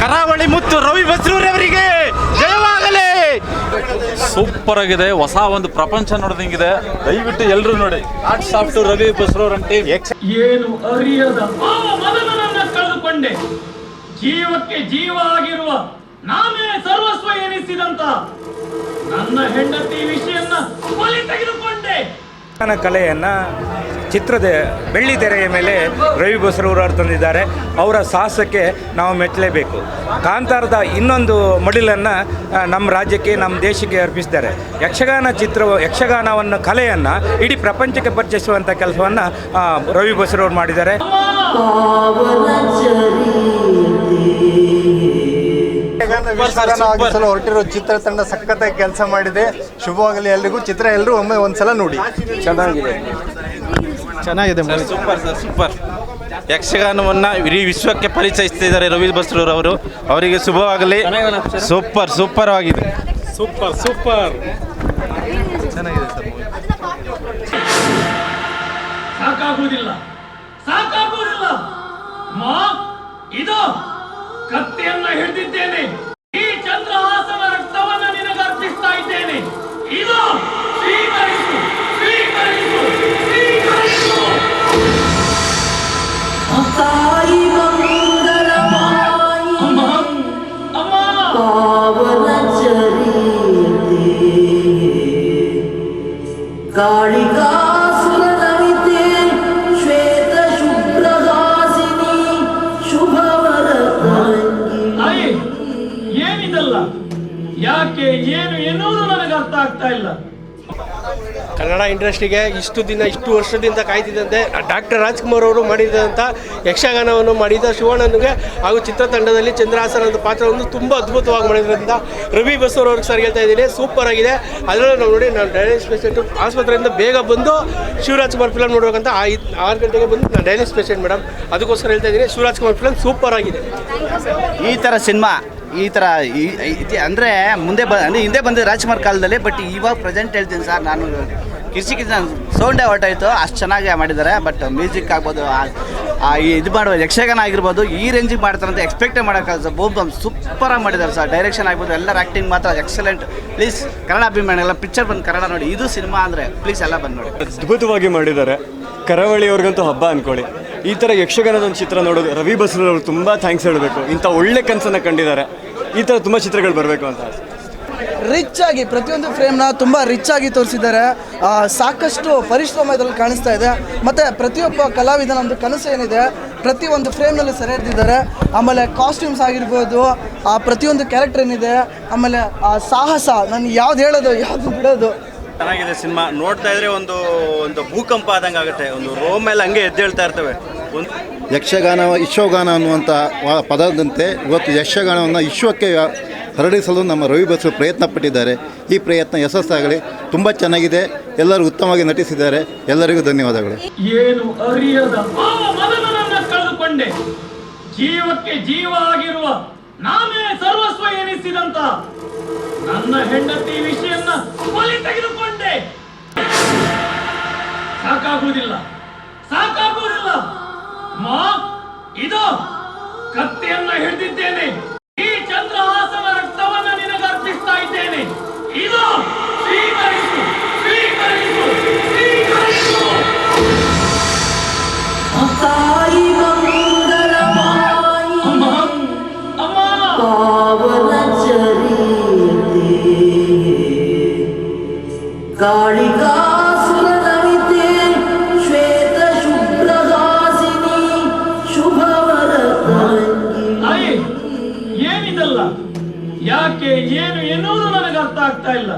ಕರಾವಳಿ ಮುತ್ತು ರವಿ ಬಸ್ರೂರವರಿಗೆ ಜಯವಾಗಲಿ. ಸೂಪರ್ ಆಗಿದೆ. ಹೊಸ ಒಂದು ಪ್ರಪಂಚ ನೋಡಿದಂಗಿದೆ ದಯವಿಟ್ಟು ಎಲ್ಲರೂ ನೋಡಿ. Art soft Ravi Basrur team ಏನು ಅರಿಯದ ಕಳೆದುಕೊಂಡೆ. ಜೀವಕ್ಕೆ ಜೀವ ಆಗಿರುವ ನಾನೇ ಸರ್ವಸ್ವ ಎನಿಸಿದಂತ ನನ್ನ ಹೆಂಡತಿ ವಿಷಯನ್ನ ಬಲಿ ತೆಗೆದುಕೊಂಡೆ. ಯಕ್ಷಗಾನ ಕಲೆಯನ್ನು ಚಿತ್ರದ ಬೆಳ್ಳಿ ತೆರೆಯ ಮೇಲೆ ರವಿ ಬಸರೂರವರು ತಂದಿದ್ದಾರೆ. ಅವರ ಸಾಹಸಕ್ಕೆ ನಾವು ಮೆಚ್ಚಲೇಬೇಕು. ಕಾಂತಾರದ ಇನ್ನೊಂದು ಮಡಿಲನ್ನು ನಮ್ಮ ರಾಜ್ಯಕ್ಕೆ ನಮ್ಮ ದೇಶಕ್ಕೆ ಅರ್ಪಿಸಿದ್ದಾರೆ. ಯಕ್ಷಗಾನ ಚಿತ್ರ ಯಕ್ಷಗಾನವನ್ನು, ಕಲೆಯನ್ನು, ಇಡೀ ಪ್ರಪಂಚಕ್ಕೆ ಪರಿಚಯಿಸುವಂಥ ಕೆಲಸವನ್ನು ರವಿ ಬಸರೂರು ಮಾಡಿದ್ದಾರೆ. ಯಕ್ಷಗಾನ ಆಗಿಸಲು ಹೊರಟಿರೋ ಚಿತ್ರತಂಡ ಸಖತ್ತಾಗಿ ಕೆಲಸ ಮಾಡಿದೆ. ಶುಭವಾಗಲಿ ಎಲ್ರಿಗೂ. ಚಿತ್ರ ಎಲ್ಲರೂ ಒಮ್ಮೆ ಒಂದ್ಸಲ ನೋಡಿ. ಚೆನ್ನಾಗಿದೆ. ಚೆನ್ನಾಗಿದೆ ಸೂಪರ್ ಸರ್ ಸೂಪರ್ ಯಕ್ಷಗಾನವನ್ನ ಇಡೀ ವಿಶ್ವಕ್ಕೆ ಪರಿಚಯಿಸ್ತಿದ್ದಾರೆ ರವಿ ಬಸ್ರೂರ್ ಅವರು. ಅವರಿಗೆ ಶುಭವಾಗಲಿ. ಸೂಪರ್ ಸೂಪರ್ ಆಗಿದೆ. ಸೂಪರ್ ಸೂಪರ್ ಚೆನ್ನಾಗಿದೆ ಸಾಕಾಗುವುದಿಲ್ಲ. ಸಾಕಾಗುವುದಿಲ್ಲ. ಕಾಳಿಕಾಸುರ ನಮಿತೆ ಶ್ವೇತ ಶುಭ್ರಹಾಸಿನಿ ಶುಭವರ ತರಂಗಿ ಏನಿದಲ್ಲ? ಯಾಕೆ ಏನು ಎನ್ನುವುದು ನನಗೆ ಅರ್ಥ ಆಗ್ತಾ ಇಲ್ಲ. ಕನ್ನಡ ಇಂಡಸ್ಟ್ರಿಗೆ ಇಷ್ಟು ದಿನ, ಇಷ್ಟು ವರ್ಷದಿಂದ ಕಾಯ್ತಿದ್ದಂತೆ ಡಾಕ್ಟರ್ ರಾಜ್ಕುಮಾರ್ ಅವರು ಮಾಡಿದಂಥ ಯಕ್ಷಗಾನವನ್ನು ಮಾಡಿದ ಶಿವಣ್ಣನಿಗೆ ಹಾಗೂ ಚಿತ್ರತಂಡದಲ್ಲಿ ಚಂದ್ರಹಾಸನ ಅಂತ ಪಾತ್ರವನ್ನು ತುಂಬ ಅದ್ಭುತವಾಗಿ ಮಾಡಿದ್ರಿಂದ ರವಿ ಬಸವರ್ ಅವ್ರಿಗೆ ಸರ್ ಹೇಳ್ತಾ ಇದ್ದೀನಿ ಸೂಪರ್ ಆಗಿದೆ. ಅದರಲ್ಲೂ ನಾವು ನೋಡಿ, ನಾನು ಡೈಲಿ ಪೇಷೆಂಟು ಆಸ್ಪತ್ರೆಯಿಂದ ಬೇಗ ಬಂದು ಶಿವರಾಜ್ ಕುಮಾರ್ ಫಿಲಮ್ ನೋಡಬೇಕಂತ ಐದು, ಆರು ಗಂಟೆಗೆ ಬಂದು ನಾನು ಡೈಲಿ ಪೇಷೆಂಟ್ ಮೇಡಮ್. ಅದಕ್ಕೋಸ್ಕರ ಹೇಳ್ತಾ ಇದ್ದೀನಿ, ಶಿವರಾಜ್ ಕುಮಾರ್ ಫಿಲಮ್ ಸೂಪರ್ ಆಗಿದೆ. ಈ ಥರ ಸಿನಿಮಾ ಈ ಥರ ಈ- ಅಂದರೆ ಮುಂದೆ ಬ ಅಂದರೆ ಹಿಂದೆ ಬಂದ ರಾಜ್ಕುಮಾರ್ ಕಾಲದಲ್ಲಿ ಬಟ್ ಇವಾಗ ಪ್ರೆಸೆಂಟ್ ಹೇಳ್ತೀನಿ ಸರ್ ನಾನು ಕಿರ್ಚಿ ಕಿರ್ಚಿ ಸೌಂಡೇ ಹೊರಟಾಯಿತು, ಅಷ್ಟು ಚೆನ್ನಾಗಿ ಮಾಡಿದ್ದಾರೆ ಬಟ್ ಮ್ಯೂಸಿಕ್ ಆಗ್ಬೋದು ಇದು ಮಾಡುವ ಯಕ್ಷಗಾನ ಆಗಿರ್ಬೋದು, ಈ ರೇಂಜಿಗೆ ಮಾಡ್ತಾರೆ ಅಂತ ಎಕ್ಸ್ಪೆಕ್ಟೇ ಮಾಡೋಕ್ಕಲ್ಲ ಸರ್ ಬೂಮ್ ಬಮ್ ಸೂಪರಾಗಿ ಮಾಡಿದ್ದಾರೆ ಸರ್ ಡೈರೆಕ್ಷನ್ ಆಗ್ಬೋದು ಎಲ್ಲರ ಆ್ಯಕ್ಟಿಂಗ್ ಮಾತ್ರ ಎಕ್ಸಲೆಂಟ್ ಪ್ಲೀಸ್ ಕನ್ನಡ ಅಭಿಮಾನಿ ಎಲ್ಲ ಪಿಕ್ಚರ್ ಬಂದು ಕನ್ನಡ ನೋಡಿ. ಇದು ಸಿನಿಮಾ ಅಂದರೆ ಪ್ಲೀಸ್ ಎಲ್ಲ ಬಂದು ನೋಡಿ. ಅದ್ಭುತವಾಗಿ ಮಾಡಿದ್ದಾರೆ. ಕರಾವಳಿಯವ್ರಿಗಂತೂ ಹಬ್ಬ ಅಂದ್ಕೊಳ್ಳಿ ಈ ಥರ ಯಕ್ಷಗಾನದ ಒಂದು ಚಿತ್ರ ನೋಡೋದು, ರವಿ ಬಸ್ರವರು ತುಂಬ ಥ್ಯಾಂಕ್ಸ್ ಹೇಳಬೇಕು. ಇಂಥ ಒಳ್ಳೆ ಕನಸನ್ನು ಕಂಡಿದ್ದಾರೆ. ಈ ಥರ ತುಂಬ ಚಿತ್ರಗಳು ಬರಬೇಕು ಅಂತ ಆಸೆ. ರಿಚ್ ಆಗಿ ಪ್ರತಿಯೊಂದು ಫ್ರೇಮ್ನ ತುಂಬ ರಿಚ್ ಆಗಿ ತೋರಿಸಿದ್ದಾರೆ. ಆ, ಸಾಕಷ್ಟು ಪರಿಶ್ರಮ ಇದರಲ್ಲಿ ಕಾಣಿಸ್ತಾ ಇದೆ. ಮತ್ತು ಪ್ರತಿಯೊಬ್ಬ ಕಲಾವಿದನ ಒಂದು ಕನಸು ಏನಿದೆ ಪ್ರತಿಯೊಂದು ಫ್ರೇಮ್ನಲ್ಲಿ ಸೆರೆ ಹಿಡಿದಿದ್ದಾರೆ ಆಮೇಲೆ ಕಾಸ್ಟ್ಯೂಮ್ಸ್ ಆಗಿರ್ಬೋದು ಆ ಪ್ರತಿಯೊಂದು ಕ್ಯಾರೆಕ್ಟರ್ ಏನಿದೆ ಆಮೇಲೆ ಆ ಸಾಹಸ ನಾನು ಯಾವ್ದು ಹೇಳೋದು ಯಾವ್ದು ಬಿಡೋದು. ಚೆನ್ನಾಗಿದೆ ಸಿನಿಮಾ. ನೋಡ್ತಾ ಇದ್ರೆ ಒಂದು ಒಂದು ಭೂಕಂಪ ಆದಂಗೆ ಆಗುತ್ತೆ ಒಂದು ರೋಮ್ ಮೇಲೆ ಹಂಗೆ ಎದ್ದೇಳ್ತಾ ಇರ್ತವೆ. ಯಕ್ಷಗಾನ ವಿಶ್ವಗಾನ ಅನ್ನುವಂಥ ವ- ಪದದಂತೆ ಇವತ್ತು ಯಕ್ಷಗಾನವನ್ನು ವಿಶ್ವಕ್ಕೆ ಹರಡಿಸಲು ನಮ್ಮ ರವಿ ಬಸರು ಪ್ರಯತ್ನ ಪಟ್ಟಿದ್ದಾರೆ ಈ ಪ್ರಯತ್ನ ಯಶಸ್ಸಾಗಲಿ. ತುಂಬ ಚೆನ್ನಾಗಿದೆ. ಎಲ್ಲರೂ ಉತ್ತಮವಾಗಿ ನಟಿಸಿದ್ದಾರೆ. ಎಲ್ಲರಿಗೂ ಧನ್ಯವಾದಗಳು. ಏನು ಅರಿಯದ ಕಳೆದುಕೊಂಡೆ. ಜೀವಕ್ಕೆ ಜೀವ ಆಗಿರುವ ನಾನೇ ಸರ್ವಸ್ವ ಎನಿಸಿದಂತ ನನ್ನ ಹೆಂಡತಿ ವಿಷಯನ್ನ ಬಲಿ ತೆಗೆದುಕೊಂಡೆ. ಸಾಕಾಗುವುದಿಲ್ಲ. ಸಾಕಾಗುವುದಿಲ್ಲ. ಮಾ ಇದು ಕತ್ತಿಯನ್ನ ಹಿಡಿದಿದ್ದೇನೆ. ಈ ಚಂದ್ರಹಾಸನ ರಕ್ತವನ್ನ ನಿನಗೆ ಅರ್ಪಿಸ್ತಾ ಇದ್ದೇನೆ. ಇದು ಕಾಳಿಕಾಸುರ ಯಾಕೆ ಏನು ಎನ್ನುವುದು ನನಗೆ ಅರ್ಥ ಆಗ್ತಾ ಇಲ್ಲ.